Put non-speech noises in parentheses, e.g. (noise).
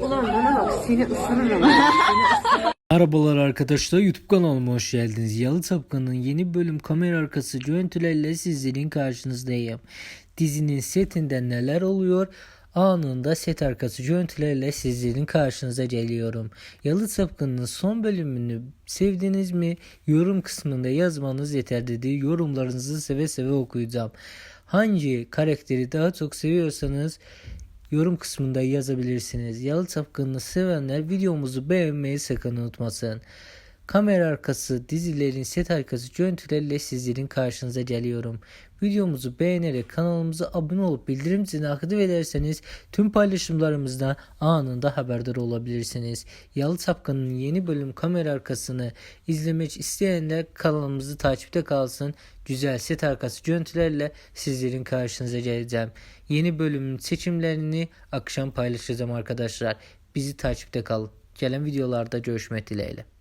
Ulan bana bak seni ısırırım. (laughs) Merhabalar arkadaşlar YouTube kanalıma hoş geldiniz. Yalı Tapkan'ın yeni bölüm kamera arkası görüntülerle sizlerin karşınızdayım. Dizinin setinden neler oluyor? Anında set arkası görüntülerle sizlerin karşınıza geliyorum. Yalı Tapkan'ın son bölümünü sevdiniz mi? Yorum kısmında yazmanız yeter dedi. Yorumlarınızı seve seve okuyacağım. Hangi karakteri daha çok seviyorsanız yorum kısmında yazabilirsiniz. Yalı Tapkın'ı sevenler videomuzu beğenmeyi sakın unutmasın. Kamera arkası dizilerin set arkası görüntülerle sizlerin karşınıza geliyorum. Videomuzu beğenerek kanalımıza abone olup bildirim zilini aktif ederseniz tüm paylaşımlarımızdan anında haberdar olabilirsiniz. Yalı Tapkan'ın yeni bölüm kamera arkasını izlemek isteyenler kanalımızı takipte kalsın. Güzel set arkası görüntülerle sizlerin karşınıza geleceğim. Yeni bölümün seçimlerini akşam paylaşacağım arkadaşlar. Bizi takipte kalın. Gelen videolarda görüşmek dileğiyle.